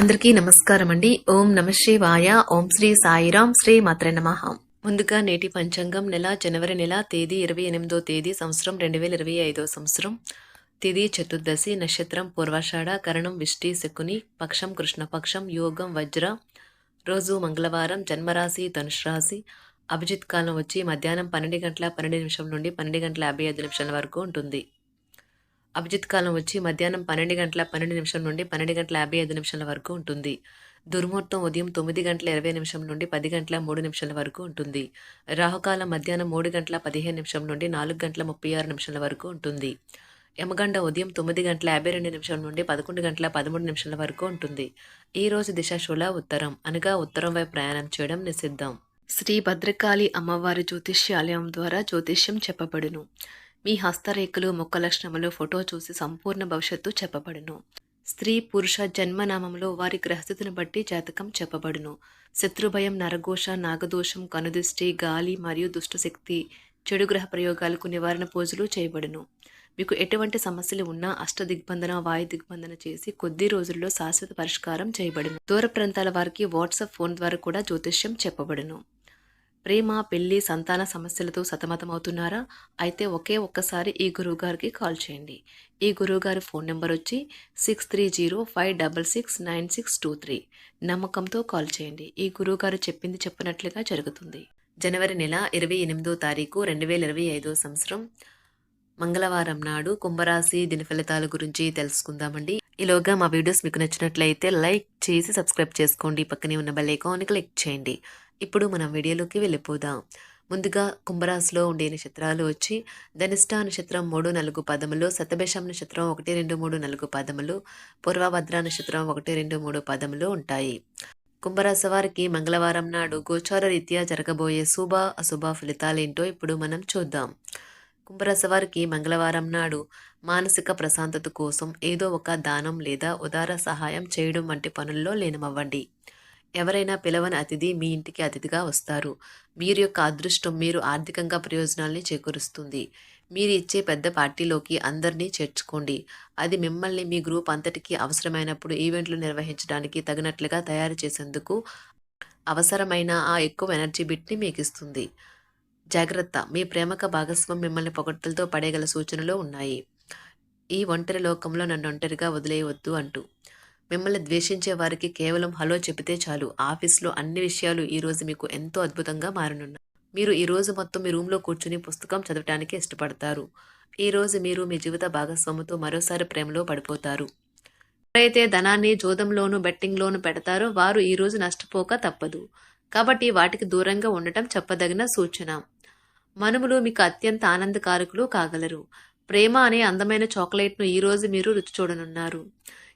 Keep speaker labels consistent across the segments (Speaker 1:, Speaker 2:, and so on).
Speaker 1: అందరికీ నమస్కారం అండి. ఓం నమ శివాయ. ఓం శ్రీ సాయిరాం శ్రీ మాత్ర నమః. ముందుగా నేటి పంచాంగం నెల జనవరి నెల తేదీ ఇరవై ఎనిమిదో తేదీ సంవత్సరం రెండు వేల ఇరవై ఐదో సంవత్సరం. తిది చతుర్దశి నక్షత్రం పూర్వాషాఢ కరణం విష్టి శకుని పక్షం కృష్ణపక్షం యోగం వజ్ర. రోజు మంగళవారం జన్మరాశి ధనుష్ రాశి అభిజిత్ కాలం వచ్చి మధ్యాహ్నం పన్నెండు గంటల పన్నెండు నిమిషం నుండి పన్నెండు గంటల యాభై ఐదు నిమిషాల వరకు ఉంటుంది. అభిజిత్ కాలం వచ్చి మధ్యాహ్నం పన్నెండు గంటల పన్నెండు నిమిషం నుండి పన్నెండు గంటల యాభై ఐదు నిమిషాల వరకు ఉంటుంది. దుర్ముహూర్తం ఉదయం తొమ్మిది గంటల ఇరవై నిమిషం నుండి పది గంటల మూడు నిమిషాల వరకు ఉంటుంది. రాహుకాలం మధ్యాహ్నం మూడు గంటల పదిహేను నిమిషం నుండి నాలుగు గంటల ముప్పై ఆరు నిమిషాల వరకు ఉంటుంది. యమగండ ఉదయం తొమ్మిది గంటల యాభై రెండు నిమిషాల నుండి పదకొండు గంటల పదమూడు నిమిషాల వరకు ఉంటుంది. ఈ రోజు దిశశూల ఉత్తరం. అనగా ఉత్తరం వైపు ప్రయాణం చేయడం నిషిద్ధం. శ్రీ భద్రకాళి అమ్మవారి జ్యోతిష్యాలయం ద్వారా జ్యోతిష్యం చెప్పబడును. మీ హస్తరేఖలు ముఖ లక్షణములు ఫోటో చూసి సంపూర్ణ భవిష్యత్తు చెప్పబడును. స్త్రీ పురుష జన్మనామంలో వారి గ్రహస్థితిని బట్టి జాతకం చెప్పబడును. శత్రుభయం నరఘోష నాగదోషం కనుదృష్టి గాలి మరియు దుష్టశక్తి చెడు గ్రహ ప్రయోగాలకు నివారణ పూజలు చేయబడును. మీకు ఎటువంటి సమస్యలు ఉన్నా అష్ట దిగ్బంధన వాయు దిగ్బంధన చేసి కొద్ది రోజుల్లో శాశ్వత పరిష్కారం చేయబడును. దూర ప్రాంతాల వారికి వాట్సాప్ ఫోన్ ద్వారా కూడా జ్యోతిష్యం చెప్పబడును. ప్రేమ పెళ్ళి సంతాన సమస్యలతో సతమతమవుతున్నారా? అయితే ఒకే ఒక్కసారి ఈ గురువుగారికి కాల్ చేయండి. ఈ గురువుగారి ఫోన్ నెంబర్ వచ్చి six three zero five double six nine six two three నమ్మకంతో కాల్ చేయండి. ఈ గురువుగారు చెప్పింది చెప్పినట్లుగా జరుగుతుంది. జనవరి నెల ఇరవై ఎనిమిదో తారీఖు రెండు వేల ఇరవై ఐదో సంవత్సరం. మంగళవారం నాడు కుంభరాశి దిన ఫలితాల గురించి తెలుసుకుందామండి. ఈలోగా మా వీడియోస్ మీకు నచ్చినట్లయితే లైక్ చేసి సబ్స్క్రైబ్ చేసుకోండి. పక్కనే ఉన్న బెల్ ఐకాన్ క్లిక్ చేయండి. ఇప్పుడు మనం వీడియోలోకి వెళ్ళిపోదాం. ముందుగా కుంభరాశిలో ఉండే నక్షత్రాలు వచ్చి ధనిష్ట నక్షత్రం మూడు నాలుగు పదములు శతభిషం నక్షత్రం ఒకటి రెండు మూడు నాలుగు పదములు పూర్వభద్ర నక్షత్రం ఒకటి రెండు మూడు పదములు ఉంటాయి. కుంభరాశి వారికి మంగళవారం నాడు గోచార రీత్యా జరగబోయే శుభ అశుభ ఫలితాలేంటో ఇప్పుడు మనం చూద్దాం. కుంభరాశి వారికి మంగళవారం నాడు మానసిక ప్రశాంతత కోసం ఏదో ఒక దానం లేదా ఉదార సహాయం చేయడం వంటి పనుల్లో లీనమవ్వండి. ఎవరైనా పిలవని అతిథి మీ ఇంటికి అతిథిగా వస్తారు. మీరు యొక్క అదృష్టం మీరు ఆర్థికంగా ప్రయోజనాల్ని చేకూరుస్తుంది. మీరు ఇచ్చే పెద్ద పార్టీలోకి అందరినీ చేర్చుకోండి. అది మిమ్మల్ని మీ గ్రూప్ అంతటికి అవసరమైనప్పుడు ఈవెంట్లు నిర్వహించడానికి తగినట్లుగా తయారు చేసేందుకు అవసరమైన ఆ ఎక్కువ ఎనర్జీ బిట్ని మీకు ఇస్తుంది జాగ్రత్త. మీ ప్రేమక భాగస్వామి మిమ్మల్ని పొగట్టలతో పడేగల సూచనలు ఉన్నాయి. ఈ ఒంటరి లోకంలో నన్ను ఒంటరిగా వదిలేయవద్దు అంటూ. మిమ్మల్ని ద్వేషించే వారికి కేవలం హలో చెబితే చాలు. ఆఫీస్లో అన్ని విషయాలు ఈరోజు మీకు ఎంతో అద్భుతంగా మారనున్నాయి. మీరు ఈ రోజు మొత్తం మీ రూమ్లో కూర్చుని పుస్తకం చదవటానికి ఇష్టపడతారు. ఈరోజు మీరు మీ జీవిత భాగస్వామితో మరోసారి ప్రేమలో పడిపోతారు. ఎవరైతే ధనాన్ని జోదంలోను బెట్టింగ్లోను పెడతారో వారు ఈరోజు నష్టపోక తప్పదు. కాబట్టి వాటికి దూరంగా ఉండటం చెప్పదగిన సూచన. మనుములు మీకు అత్యంత ఆనందకారకులు కాగలరు. ప్రేమ అనే అందమైన చాక్లెట్ను ఈ రోజు మీరు రుచి చూడనున్నారు.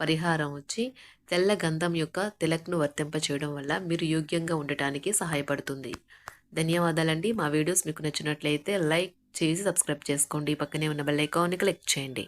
Speaker 1: పరిహారం వచ్చి తెల్ల గంధం యొక్క తిలక్ను వర్తింప చేయడం వల్ల మీరు యోగ్యంగా ఉండటానికి సహాయపడుతుంది. ధన్యవాదాలండి. మా వీడియోస్ మీకు నచ్చినట్లయితే లైక్ చేసి సబ్స్క్రైబ్ చేసుకోండి. పక్కనే ఉన్న బెల్ ఐకాన్ని క్లిక్ చేయండి.